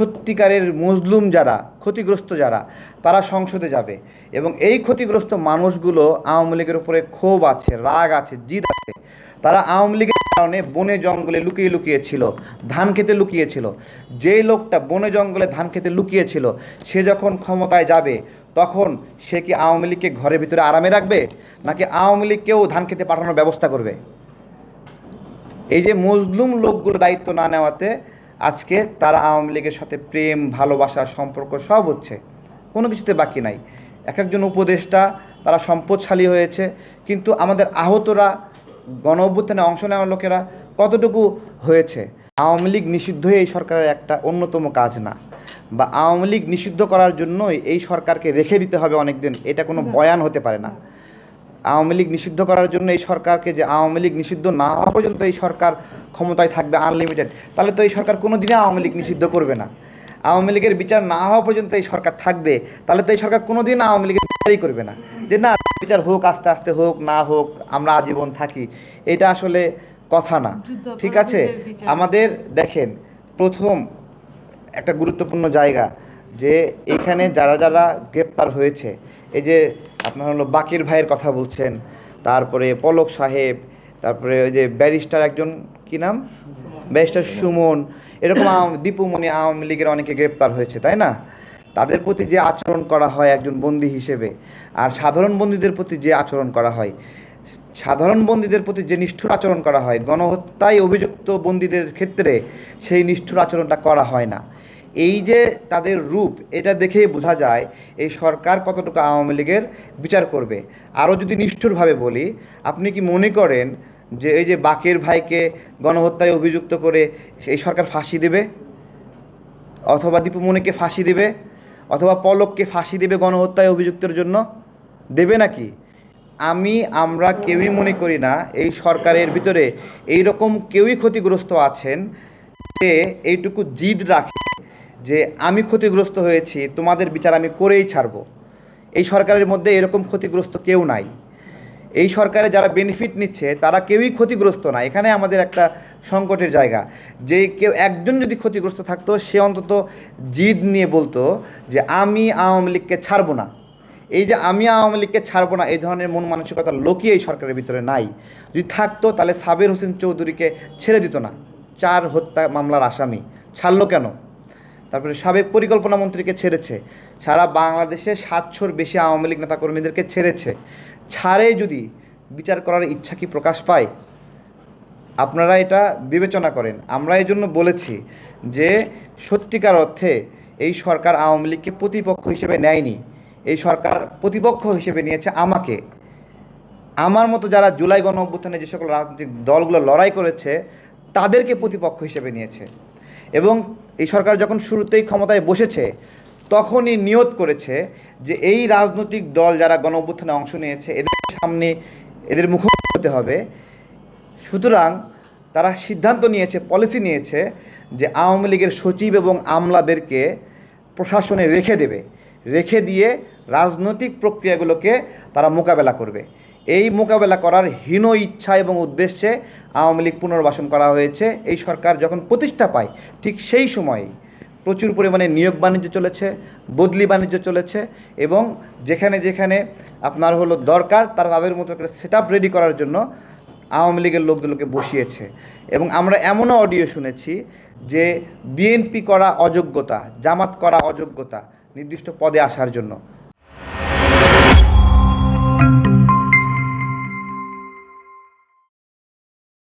সত্যিকারের মজলুম যারা, ক্ষতিগ্রস্ত যারা, তারা সংসদে যাবে। এবং এই ক্ষতিগ্রস্ত মানুষগুলো আওয়ামী লীগের উপরে ক্ষোভ আছে, রাগ আছে, জিদ আছে। তারা আওয়ামী লীগের কারণে বনে জঙ্গলে লুকিয়ে লুকিয়েছিল, ধান খেতে লুকিয়েছিল। যেই লোকটা বনে জঙ্গলে ধান খেতে লুকিয়েছিল, সে যখন ক্ষমতায় যাবে, তখন সে কি আওয়ামী লীগকে ঘরের ভিতরে আরামে রাখবে? নাকি আওয়ামী লীগকেও ধান খেতে পাঠানোর ব্যবস্থা করবে? এই যে মজলুম লোকগুলো দায়িত্ব না নেওয়াতে আজকে তারা আওয়ামী লীগের সাথে প্রেম ভালোবাসা সম্পর্ক সব হচ্ছে। কোনো কিছুতে বাকি নাই। এক একজন উপদেষ্টা তারা সম্পদশালী হয়েছে। কিন্তু আমাদের আহতরা গণ অভ্যুত্থানে অংশ নেওয়ার লোকেরা কতটুকু হয়েছে? আওয়ামী লীগ নিষিদ্ধই এই সরকারের একটা অন্যতম কাজ না। বা আওয়ামী লীগ নিষিদ্ধ করার জন্যই এই সরকারকে রেখে দিতে হবে অনেকদিন এটা কোনো বয়ান হতে পারে না। আওয়ামী লীগ নিষিদ্ধ করার জন্য এই সরকারকে যে আওয়ামী লীগ নিষিদ্ধ না হওয়া পর্যন্ত এই সরকার ক্ষমতায় থাকবে আনলিমিটেড তাহলে তো এই সরকার কোনো দিনে আওয়ামী লীগ নিষিদ্ধ করবে না। আওয়ামী লীগের বিচার না হওয়া পর্যন্ত এই সরকার থাকবে তাহলে তো এই সরকার কোনো দিন আওয়ামী লীগের বিচারই করবে না। যে না বিচার হোক আস্তে আস্তে হোক না হোক আমরা আজীবন থাকি এটা আসলে কথা না। ঠিক আছে? আমাদের দেখেন প্রথম একটা গুরুত্বপূর্ণ জায়গা যে এখানে যারা যারা গ্রেপ্তার হয়েছে এই যে আপনার হলো বাকির ভাইয়ের কথা বলছেন তারপরে পলক সাহেব তারপরে ওই যে ব্যারিস্টার একজন কি নাম? ব্যারিস্টার সুমন। এরকম দীপুমণি আওয়ামী লীগের অনেকে গ্রেপ্তার হয়েছে তাই না? তাদের প্রতি যে আচরণ করা হয় একজন বন্দী হিসেবে আর সাধারণ বন্দীদের প্রতি যে আচরণ করা হয় সাধারণ বন্দীদের প্রতি যে নিষ্ঠুর আচরণ করা হয় গণহত্যায় অভিযুক্ত বন্দীদের ক্ষেত্রে সেই নিষ্ঠুর আচরণটা করা হয় না। এই যে তাদের রূপ, এটা দেখেই বোঝা যায় এই সরকার কতটুকু আওয়ামী লীগের বিচার করবে। আরও যদি নিষ্ঠুরভাবে বলি, আপনি কি মনে করেন যে এই যে বাকের ভাইকে গণহত্যায় অভিযুক্ত করে এই সরকার ফাঁসি দেবে? অথবা দীপুমণিকে ফাঁসি দেবে? অথবা পলককে ফাঁসি দেবে গণহত্যায় অভিযুক্তের জন্য? দেবে নাকি? আমি, আমরা কেউই মনে করি না এই সরকারের ভিতরে এই রকম কেউই ক্ষতিগ্রস্ত আছেন যে এইটুকু জিদ রাখে। যে আমি ক্ষতিগ্রস্ত হয়েছি, তোমাদের বিচার আমি করেই ছাড়ব। এই সরকারের মধ্যে এরকম ক্ষতিগ্রস্ত কেউ নাই। এই সরকারে যারা বেনিফিট নিচ্ছে, তারা কেউই ক্ষতিগ্রস্ত না। এখানে আমাদের একটা সংকটের জায়গা। যে কেউ একজন যদি ক্ষতিগ্রস্ত থাকতো, সে অন্তত জিদ নিয়ে বলতো যে, আমি আওয়ামী লীগকে ছাড়বো না। এই যে, আমি আওয়ামী লীগকে ছাড়বো না, এই ধরনের মন মানসিকতার লোকই এই সরকারের ভিতরে নাই। যদি থাকতো, তাহলে সাবির হোসেন চৌধুরীকে ছেড়ে দিত না। চার হত্যা মামলার আসামি। ছাড়লো কেন? তারপরে সাবেক পরিকল্পনা মন্ত্রীকে ছেড়েছে। সারা বাংলাদেশে সাতশোর বেশি আওয়ামী লীগ নেতাকর্মীদেরকে ছেড়েছে। ছাড়ে যদি বিচার করার ইচ্ছা কি প্রকাশ পায়? আপনারা এটা বিবেচনা করেন। আমরা এই জন্য বলেছি যে সত্যিকার অর্থে এই সরকার আওয়ামী লীগকে প্রতিপক্ষ হিসেবে নেয়নি। এই সরকার প্রতিপক্ষ হিসেবে নিয়েছে আমাকে। আমার মতো যারা জুলাই গণ অভ্যুত্থানে যে সকল রাজনৈতিক দলগুলো লড়াই করেছে, তাদেরকে প্রতিপক্ষ হিসেবে নিয়েছে। এবং এই সরকার যখন শুরুতেই ক্ষমতায় বসেছে, তখনই নিয়ত করেছে যে এই রাজনৈতিক দল যারা গণ অভ্যুত্থানে অংশ নিয়েছে, এদের সামনে এদের মুখোমুখি হতে হবে। সুতরাং তারা সিদ্ধান্ত নিয়েছে পলিসি নিয়েছে যে আওয়ামী লীগের সচিব এবং আমলাদেরকে প্রশাসনে রেখে দেবে। রেখে দিয়ে রাজনৈতিক প্রক্রিয়াগুলোকে তারা মোকাবেলা করবে। এই মোকাবেলা করার হীন ইচ্ছা এবং উদ্দেশ্যে আওয়ামী লীগ পুনর্বাসন করা হয়েছে। এই সরকার যখন প্রতিষ্ঠা পায়, ঠিক সেই সময়েই প্রচুর পরিমাণে নিয়োগ বাণিজ্য চলেছে, বদলি বাণিজ্য চলেছে এবং যেখানে যেখানে আপনার হলো দরকার, তারা তাদের মতো করে সেট আপ রেডি করার জন্য আওয়ামী লীগের লোকগুলোকে বসিয়েছে। এবং আমরা এমনও অডিও শুনেছি যে বিএনপি করা অযোগ্যতা, জামাত করা অযোগ্যতা নির্দিষ্ট পদে আসার জন্য